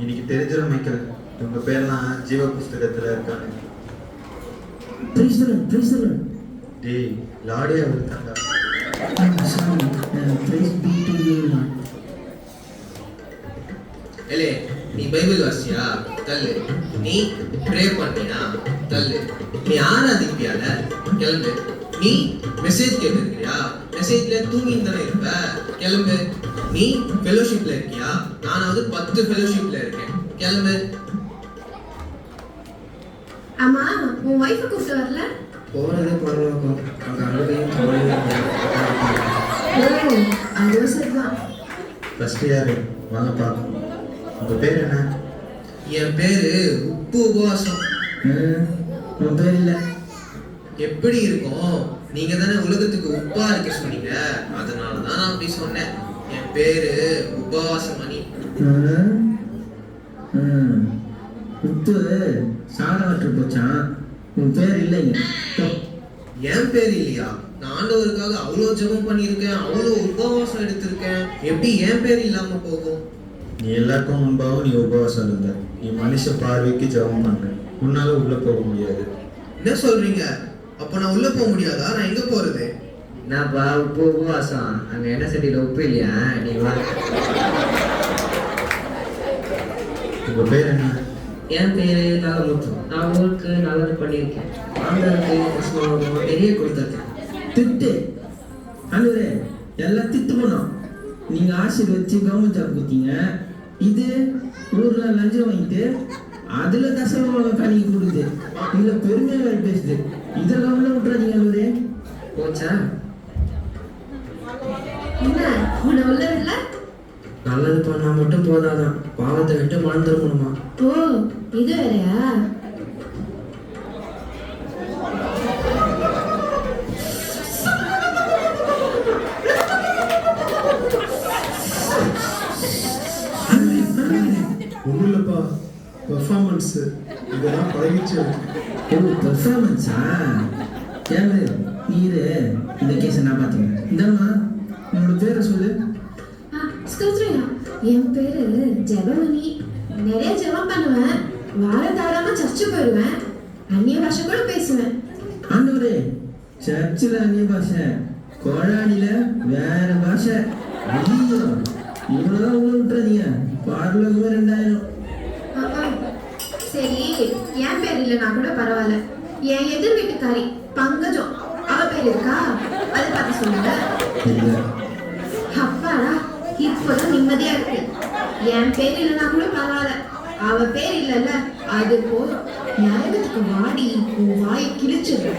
இன்னைக்கு தெரிஞ்சிடும் மைக்கேல் உங்க பேர்லாம் ஜீவ புஸ்தகத்துல இருக்காங்க. பிரைஸ்தலன் பிரைஸ்தலன் டேய் லாடியா இருக்காங்க லார்ட் ஏலே நீ பைபிள் வாசியா? தள்ளு. நீ ப்ரே பண்ணியா தள்ளு. நீ ஆராதிப்பியால கிளம்பு. நீ மெசேஜ் கேட்டிருக்கியா மெசேஜ்ல தூங்கிட்டு தானே இருப்ப? கிளம்பு. நீ ஃபெலோஷிப்ல இருக்கியா? நானாவது பத்து ஃபெலோஷிப்ல இருக்கேன். கிளம்பு. ஆமா உன் ஒய்ஃபை கூப்பிட்டு வரல? போறதே பரவாயில்ல அங்க அழுகையும் கவலையும் அதுவும் சரிதான். ஃபர்ஸ்ட் யாரு? வாங்கப்பா உங்க பேர் என்ன? என் பேரு உப்பு உபவாசம். உன் பேர் இல்ல எப்படி இருக்கும்? நீங்க தானே உலகத்துக்கு உப்பா இருக்க சொன்னீங்க. அதனால தான் நான் அப்படி சொன்னேன். பேரு உபவாசம் மணி ம். ம். உப்பு சாதவற்று போச்சான் உன் பேர் இல்லைங்க. என் பேர் இல்லையா? நான் ஆண்டவருக்காக அவ்வளோ ஜெபம் பண்ணியிருக்கேன் அவ்வளோ உபவாசம் எடுத்திருக்கேன். எப்படி என் பேர் இல்லாம போகும்? நீ எல்லாருக்கும் முன்பாகவும் நீ உபவாசம் இருந்த நீ மனுஷ பார்வைக்கு ஜெபம் பண்ண. உன்னால உள்ள போக முடியாது. என்ன சொல்றீங்க? அப்ப நான் உள்ள போக முடியாதா? நான் எங்க போறது? என்னப்பா உப்பு உபவாசம் அங்க என்ன சட்டியில உப்பு இல்லையா? நீ வா. உங்க பேர் என்ன? என் பேரு நாகமுத்து நான் ஊருக்கு நல்லது பண்ணியிருக்கேன். கிறிஸ்துவ பெரிய கொடுத்துருக்கேன் திட்டு. அழுவே எல்லாம் திட்டு பண்ணோம் நீங்க ஆசீர்வதிச்சு கவர்மெண்ட் ஜாப் கொடுத்தீங்க. இது ஊர்ல லஞ்சம் வாங்கிட்டு அதுல தசம கணிக்கு கொடுக்குது இதுல பெருமையா வேற பேசுது. இதெல்லாம் விட்டுறாதீங்க அழுவே போச்சா? நல்லது பண்ணா மட்டும் போதாதான் பாவத்தை விட்டு மனம் திரும்பணுமா ஓ இது வேறயா? பெர்ஃபார்மன்ஸு இதெல்லாம் பழகிச்சு ஓ பெர்ஃபார்மன்ஸா ஏழு நீரு இந்த கேஸை நான் பார்த்துக்கிறேன். இந்தாம்மா உன்னோட பேரை சொல்லு. ஸ்கூத்ரையா என் பேரு ஜெபமணி நிறைய ஜெபம் பண்ணுவேன். வாரம் தவறாம சர்ச்சு போயிடுவேன். அந்நிய பாஷை கூட பேசுவேன். ஆண்டவரே சர்ச்சில் அந்நிய பாஷை கோழாடியில வேற பாஷை. ஐயோ இவ்வளோதான் உள்ள விட்டுறாதீங்க. பார்லகமே ரெண்டாயிரம். சரி என் பேர் இல்லைனா கூட பரவாயில்ல. என் எதிர் வீட்டுக்காரி பங்கஜம். அவ பேர் இருக்கா? அதை பார்த்து சொல்லுங்க. நிம்மதியா இருக்கு என் பேர் இல்லைனா கூட பரவாயில்ல. அவ பேர் இல்லைல்ல. அது போதும் நரகத்துக்கு வாடி உன் வாயை கிழிச்சிடு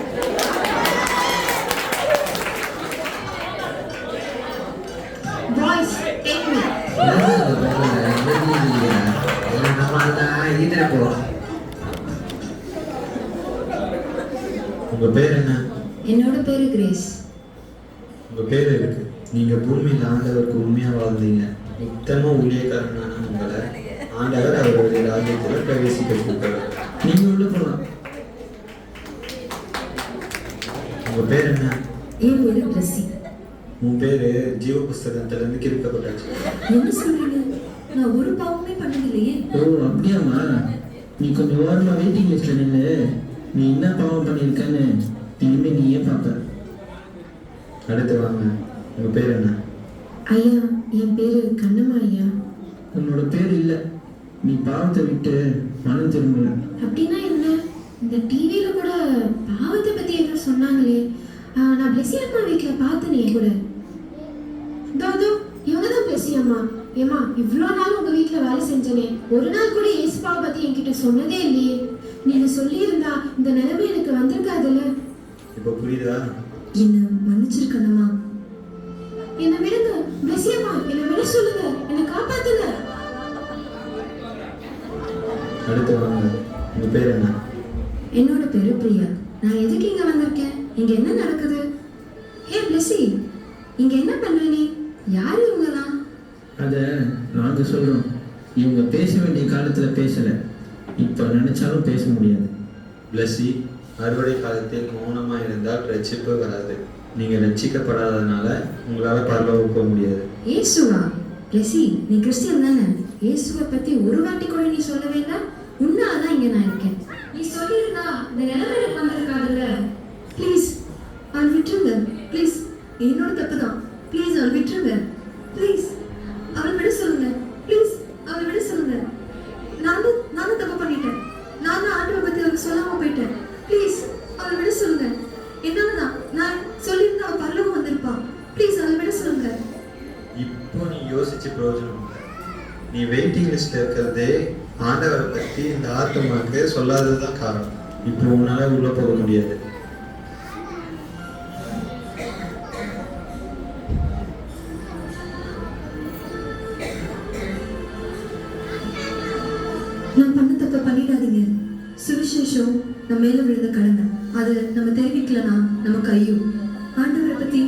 பாய்ஸ் டேக் மீ ஈட்டா போ உங்க பேர் என்ன? என்னோட பேரு கிரேஸ். உங்க பேர் இருக்கு நீங்க பூமியில் ஆண்டவருக்கு உண்மையா வாழ்ந்தீங்க. உத்தம ஊழியக்காரனான உங்களை ஆண்டவர் அவருடைய ராஜ்யத்துல பிரவேசிக்க கூப்பிடுறார் நீங்க உள்ள போலாம். உங்க பேர் என்ன? என் பேரு பிரெஸ்ஸி உன் பேரு ஜீவ புஸ்தகத்துல இருந்து கிறுக்கப்பட்டாச்சு. என்ன சொல்றீங்க? நான் ஒரு பாவமே பண்ணதில்லையே ஓ அப்படியாம்மா? நீ கொஞ்சம் ஓரமா வெயிட்டிங் லிஸ்ட்ல நில்லு. நீ என்ன பாவம் பண்ணியிருக்கன்னு இனிமே நீயே பார்ப்ப. அடுத்து வாங்க. உங்க பேர் என்ன? ஐயா என் பேரு கண்ணம்மா ஐயா உன்னோட பேர் இல்லை. நீ பாவத்தை விட்டு மனம் திரும்பல. அப்படின்னா என்ன? இந்த டிவியில கூட பாவத்தை பத்தி ஏதோ சொன்னாங்களே. நான் பிளெஸி அம்மா வீட்டுல பார்த்தனே கூட. தோ இவங்க தான் பிளெஸி அம்மா ஏமா இவ்வளோ நாள் உங்க வீட்ல வேலை செஞ்சனே. ஒரு நாள் கூட ஏசுபாவை பத்தி என்கிட்ட சொன்னதே இல்லையே. நீங்க சொல்லியிருந்தா இந்த நிலைமை எனக்கு வந்திருக்காதுல்ல. இப்ப புரியுதா? என்ன மன்னிச்சிருக்கணுமா என்ன விடுங்க பிளெஸி அம்மா என்ன விட சொல்லுங்க என்ன காப்பாத்துங்க. அடுத்து வாங்க உங்க பேர் என்ன? என்னோட பேரு பிரியா. நான் எதுக்கு இங்க வந்திருக்கேன்? இங்க என்ன நடக்குது? ஹே பிளஸி இங்க என்ன பண்ற நீ? யார் இவங்கலாம் அதை நாங்க சொல்றோம். இவங்க பேச வேண்டிய காலத்துல பேசல. இப்ப நினைச்சாலும் பேச முடியாது. பிளஸி அறுவடை காலத்தில் மௌனமா இருந்தால் ரட்சிப்பு வராது. நீங்க ரட்சிக்கப்படாதனால உங்களால பரலோகம் போக முடியாது. இயேசுவா? பிளஸி நீ கிறிஸ்டியன் தானே? இயேசுவை பத்தி ஒரு வாட்டி கூட நீ சொல்லவே இல்ல உன்னாலதான் இங்க நான் இருக்கேன். நீ சொல்லியிருந்தா இந்த நிலைமை எனக்கு வந்திருக்காதுல்ல. ப்ளீஸ் அவன் விட்டுருங்க ப்ளீஸ் என்னோட தப்பு தான் ப்ளீஸ் அவன் விட்டுருங்க ப்ளீஸ் பிரயோஜனம் இல்லை. நீ வெயிட்டிங் லிஸ்ட்ல இருக்கிறதே ஆண்டவரை பத்தி இந்த ஆத்மாக்கு சொல்லாததுதான் காரணம். இப்போ உன்னால் உள்ள போக முடியாது. நான் பண்ண தப்ப பண்ணிடாதீங்க. சுவிசேஷம் நம்ம மேல விழுந்த கடமை. அது நம்ம தெரிவிக்கலனா நமக்கு ஐயோ ஆண்டவரை பத்தி